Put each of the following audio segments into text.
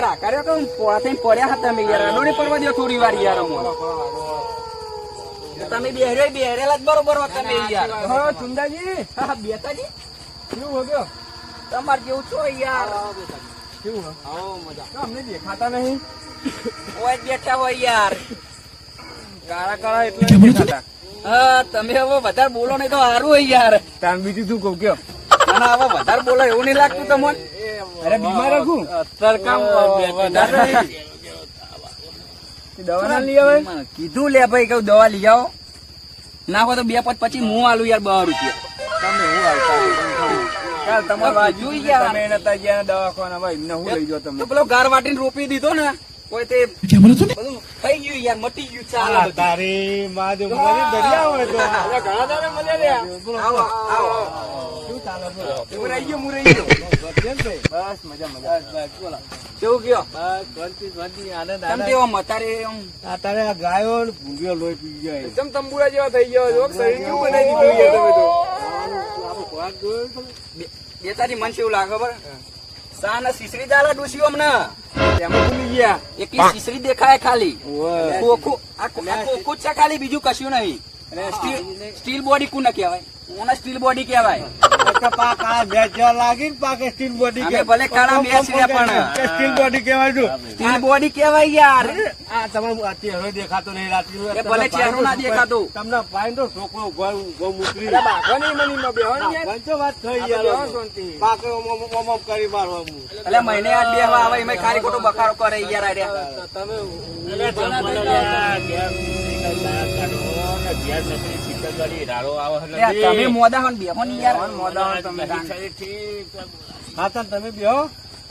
યાર આ કર્યો કે પોથે પડ્યા હતા તમે યાર. અડોડી પડવા દો થોડી વાર યાર. તમે બેહરે બેહરેલા જ બરોબર હો તમે યાર. હો ચુંદાજી. હા બેતાજી. કેવું હો ગયો? તમાર જેવું છો યાર? કેવું હો? મજા. અમને દેખાતા નહીં. ઓય બેઠા હોય યાર. કાળા કાળા એટલે દેખાતા. હા તમે હવે વધારે બોલો નહીં તો સારું હોય યાર. તાન બીજું તું કહું કયો? અને હવે વધારે બોલો એવું નહીં લાગતું તમને? અરે બીમાર રાખું અત્યારે કામ દવા ના લઈ આવે કીધું લે ભાઈ કઉ દવા લઈ આવો. ના હોય તો બે પદ પછી હું આલું યાર બાર રૂપિયા. તમે હું આવતા તમારે બાજુ ગયા. તમે નતા ગયા દવાખાના ભાઈ એમને હું લઈ જાઓ તમે પેલો ગાર વાટીને રોપી દીધો ને. કોઈ તે બધું થઈ ગયું યાર મટી ગયું ચાલે તારે તારી માં જો મને દરિયા હોય તો. ઘણા દાડા મળ્યા આવો આવો. શું ચાલે હું રહી ગયો હું રહી ગયો. બસ મજા મજા. બસ બોલો. કેવું ગયો? બસ શાંતિ શાંતિ આનંદ તમે તેવો મતારે આમ આ તારે આ ગાયો ને લોહી પી ગયો એકદમ તંબુરા જેવા થઈ ગયો છો શરીર કેવું બનાવી દીધું યાર તમે તો? બે- બેતાજી મન શું લાગે ખબર? સા ને શીશડી દાલા ડૂસ્યું અમને તેમાં ભૂલી ગયા. એકલી શીશડી દેખાય ખાલી. ખોખું આ ખોખું છે ખાલી બીજું કશું નહીં. સ્ટીલ સ્ટીલ બોડી કુને કહેવાય. ઓને સ્ટીલ બોડી કહેવાય. એટલે પા કાળા મેચ જેવા લાગી પાકે સ્ટીલ બોડી અમે ભલે કાળા મેચ રહ્યા પણ. સ્ટીલ બોડી કેવાય સ્ટીલ બોડી કહેવાય યાર. આ તમારું ચહેરો દેખાતો નહીં રાત્રિ ભલે ચહેરો ના દેખાતો. તમને પાઈન તો છોકરો ઊભો ઊભો મૂકી અરે બાઘોની મનીમાં બેહોને યાર. પંચો વાત થઈ યાર. બેહો શાંતિ. પાકે ઓમ ઓમ ઓમ ઓમ કરી મારવા એટલે મહિને આજ બે આવે એમાં ખાલી ખોટો બખાડો કરે યાર આ તમે તમે મોદા હો બેહો ને યાર. મોદા તમે. હા તમે બેહો.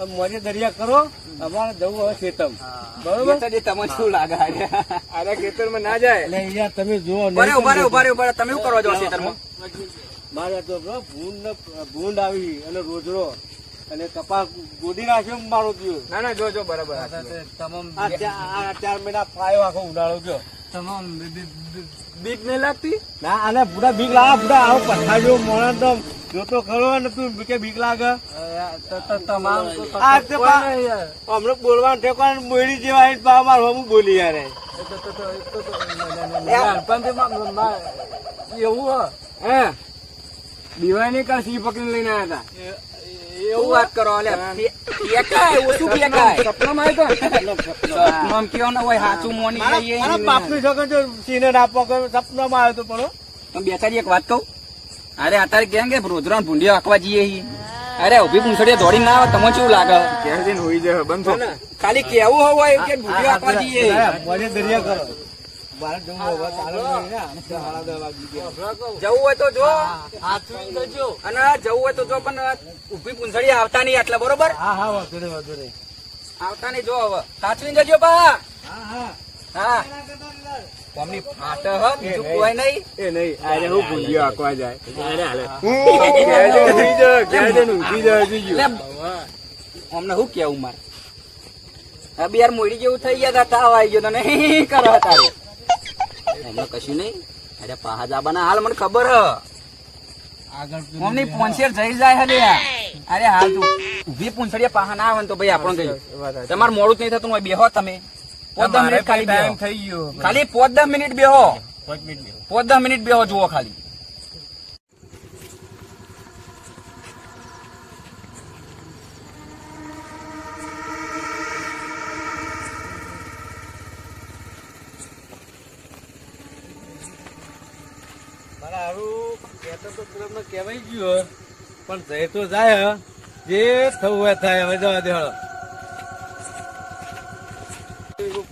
મોજે દરિયા કરો અમારે જવું હવે ખેતમ. બરોબર? તમને શું લાગે? અરે ખેતરમાં ખેતરમાં ના જાય. એટલે અહીંયા તમે જુઓ ઊભા ઊભા રહો, ઊભા રહો, ઊભા તમે શું કરવા જાઓ ખેતરમાં? મારે તો બરો ભૂંડ ને- ભૂંડ આવી અને રોજરો. અને કપાસ ગોદી નાખ્યો મારો ગયો ના ના જો જો બરાબર. આ ચાર મહિના પાયો આખો ઉડાડો ગયો બીક નહીં લાગતી? ના આને બુડા બીક લાવા બુડા આવો પથ્થર જેવો મોણસ તો ખરો ને તું કે બીક લાગે? તમામ હમણાં બોલવાનું ઠેકવાનું મોડી જેવા બા માર હું બોલી યાર એવું હે? દિવાળી કા સી પકડી લઈને આવ્યા હતા એવું વાત કરો અલે ફેંકાય, ઓછું ફેંકાય. સપનામાં આવ્યો સપનામાં કયો ને હોય, સાચું મોની મારા બાપની જો સિંહને ના પકડ સપનામાં આવ્યો તો પણ બેસાડી એક વાત કહું. અરે અત્યારે કેમ કે રોજરા ભૂંડિયો આંકવા જઈએ છીએ. અરે ઊભી પૂંછડીએ દોડી ના આવે તમને કેવું લાગે? ક્યાં જઈને હોઈ જાય બંધ થો. ખાલી કેવું હોય કે ભૂંડિયો આંકવા જઈએ. મને દરિયા કરો. જવું હોય તો જો. અને જવું હોય તો જો પણ ઊભી પૂંછડી આવતા નહીં આટલા બરોબર? આવતા નહીં જો હવે. સાચવીને જજો પા હા હા. હા. કોમની ફાટ હ બીજું કોઈ નહીં. એ નહીં આજે હું ભૂંડિયો આંકવા જાય. ક્યાં જઈને ઊંઘી ઉઠી ઊંઘી જાય હજી ગયું. એટલે અમને હું કેવું મારે? હવે યાર મોડી જેવું થઈ ગયા તા તાવ આવી ગયો તો નહીં કરો તારે. એમાં કશું નહીં. અરે પાહા જાબાના હાલ મને ખબર હ. મમ્મી પોન્સેર જઈ જાય હલે અરે હાલ તું. ઊભી પૂંછડીએ પાહા ના આવે ને તો ભાઈ આપણો ગયું તમારે મોડું જ નહીં થતું હોય બેહો તમે. પોત દસ મિનિટ ખાલી ટાઈમ થઈ ગયો. ખાલી પોદા મિનિટ બેહો. પોદા મિનિટ બેહો. જુઓ ખાલી. કહેવાય ગયું પણ જય તો જાય જે થવું હોય થાય હવે જવા દે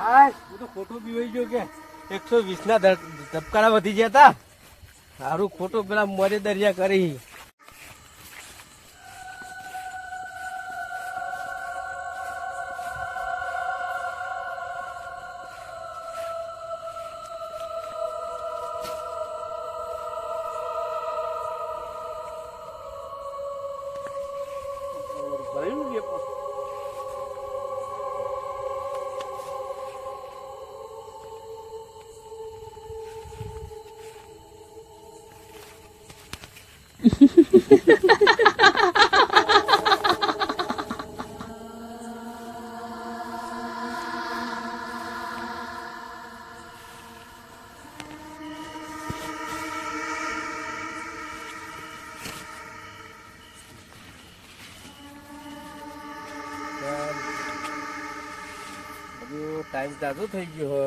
હાય, હું તો ખોટો પીવાઈ ગયો કે. એકસો વીસ ના ધબકારા વધી ગયા હતા સારું ખોટો પેલા મોરે દરિયા કરી. ટાઈમ તાજો થઈ ગયો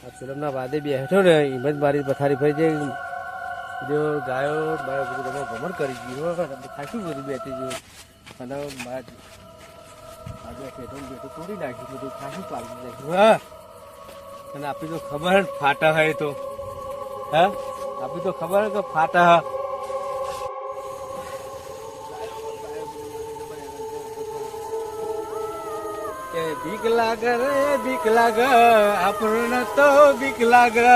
આ ફિલ્મના વાદે બેઠો ને હિંમત મારી પથારી ફરી જાય જો ગાયો બધું તમે ભ્રમણ કરી ગયું ખાસું બધું બેઠી ગયું અને આજે બેઠો બેઠું તોડી નાખ્યું, બધું ખાસું પાડી નાખ્યું હા અને આપી તો ખબર ફાટા હોય તો. હા? આપી તો ખબર કે ફાટા હા. બીક લાગે રે બીક લાગે, આપણને તો બીક લાગે.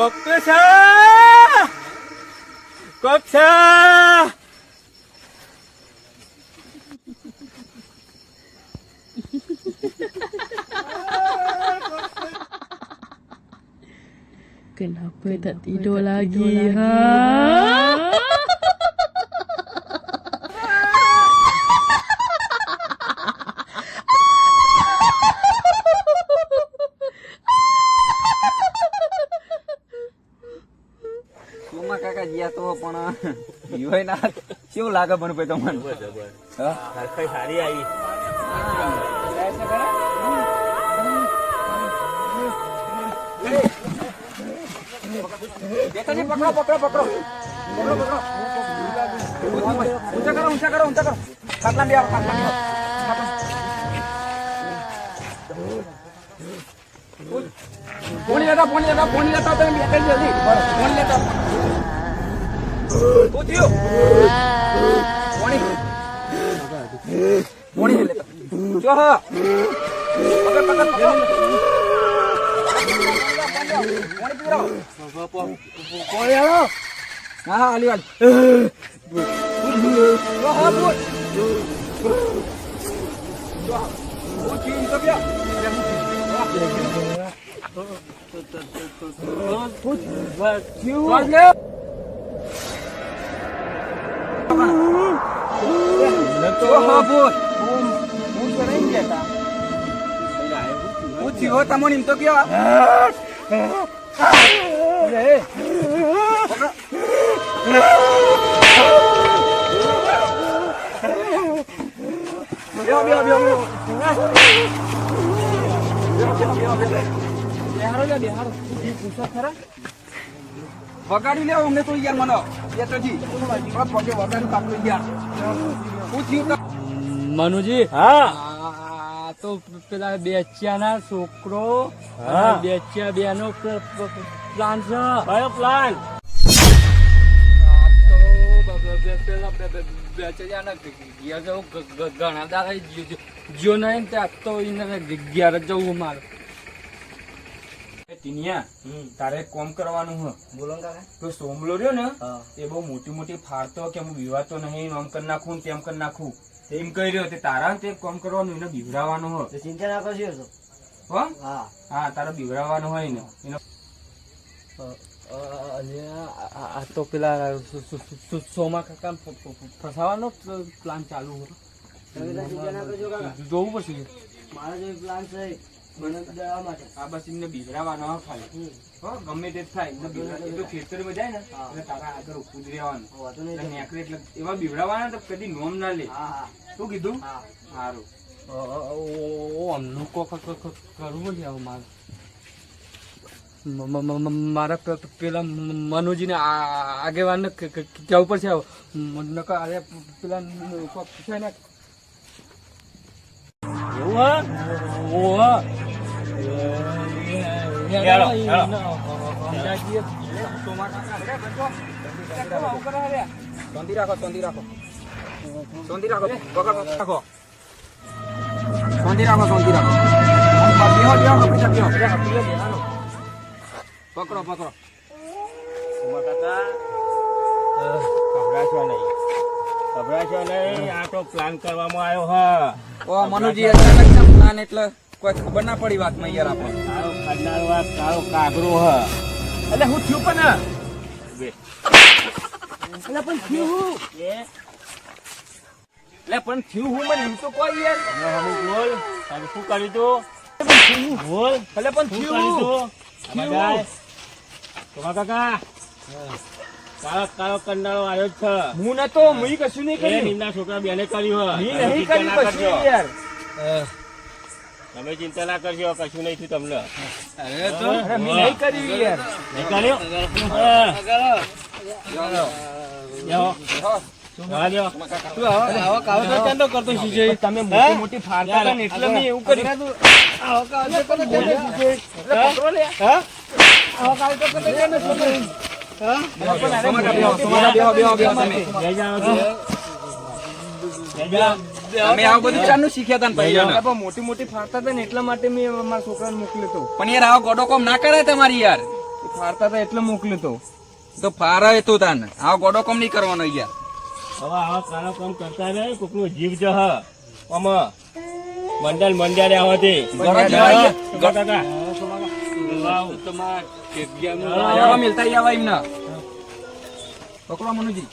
કોક તો છે કોક છે Kenapa tak tidur lagi, ha? સોમા તો પણ યુવાય ના કેવું લાગે પણ ભાઈ તમને? સારી આવી. પકડો પકડો પકડો પકડો પકડો. ઊંચા કરો ઊંચા કરો ઊંચા કરો. ખાટલા બે આવો ખાટલા બે લેતા ફોન લેતા ફોન લેતા તમે પોણી લેતા. શું થયું પોણી. પોણી. લેતા જો હા. પકડ પકડ પોણી પીવડાવો. કોણ હા હા વાલી જો હા. બોલ જો હા. હું ચીન તો બ્યા થયો તમને એમ તો કયો? વગાડી લેવો અમને તો યાર મને મનુજી હા. તો પેલા બેચ્યાના છોકરો. બેચ્યા બેનો પ્લાન છે. કયો પ્લાન? ઘણા દાદા ગયો નહીં ત્યાં તો એને ઘેર જવું મારે. ટીનિયા તારે કોમ કરવાનું હ. બોલો કાકા. તો સોમલો રહ્યો ને એ બહુ મોટી મોટી ફાડતો કે હું વિવાતો નહીં આમ કરી નાખું તેમ કરી નાખું. એમ કહી રહ્યો તે તારા તે કોમ કરવાનું એને બીવરાવાનું હ. ચિંતા ના કરશો હો? હા. હા તારે બીવરાવાનું હોય ને એનો આ તો પેલા સોમા કાકા ફસાવાનો પ્લાન ચાલુ હતો. જોવું પડશે. મારા જે પ્લાન છે. મને દવા માટે. આ બસ એમને બીવરાવાનો હ ખાલી. હો ગમે તે થાય. એમને બીવરા- એ તો ખેતરમાં જાય ને એટલે તારા આગળ ઉભું જ રહેવાનું. વાતો એટલે નહીં નેકળે એટલે એવા બીવરાવાના તો કદી નોમ ના લે. હા હા. શું કીધું? સારું અમનું કોક કરવું પડશે હવે મારે? પેલા મનુજી મનુજીને આગેવાન આગેવાનને ક- ક- કહેવું પડશે નકર અરે પેલા કોક છે ને? એવું હા? ઓહો. શાંતિ રાખો શાંતિ રાખો. શાંતિ રાખો પકડ રાખો. શાંતિ રાખો બેહો પકડો પકડો ગભરાશો નહીં. ગભરાશો નહીં આ તો પ્લાન કરવામાં આવ્યો હા. ઓ મનુજી પ્લાન એટલે? કોઈ ખબર ના પડી વાતમાં યાર આપણે. કાળો ખંડારો આ કાળો કાગરો હ. એટલે હું થયું પણ એટલે પણ થયું હું. એટલે પણ થયું હું મને એમ તો કોઈ યાર. બોલ તારે શું કર્યું તો? બોલ એટલે પણ થયું તમારા કાકા. કાળો કાળો કંડાળો આવ્યો જ છે. હું નતો મુઈ કશું નહીં કર્યું. છોકરા બેને કર્યું હ. નહીં કર્યું કશું યાર. તમે ચિંતા ના કરજો કશું નહીં થયું તમને. અરે તો નહીં કરી યાર. કર્યું? તમે મોટી મોટી ફાડતા એટલે મેં એવું કર્યું. હા આવા તમે. બધું ચારનું શીખ્યા હતા ભાઈ પણ મોટી મોટી ફાડતા હતા ને એટલા માટે મેં મારા છોકરાને મોકલ્યો તો. પણ યાર આવો ગોડો કોમ ના કરે તમારી યાર. ફાડતા હતા એટલે મોકલ્યો તો. તો ફારા તું તાન. આવો ગોડો કોમ નહીં કરવાનો યાર. હવે આવા કાળા કામ કરતા રહે કોકનો જીવ જહ. આમાં મંડળ મંડળ આવતી ગોડો જવાય કે ગયા મિલતા આવા એમના. પકડો મનુજી.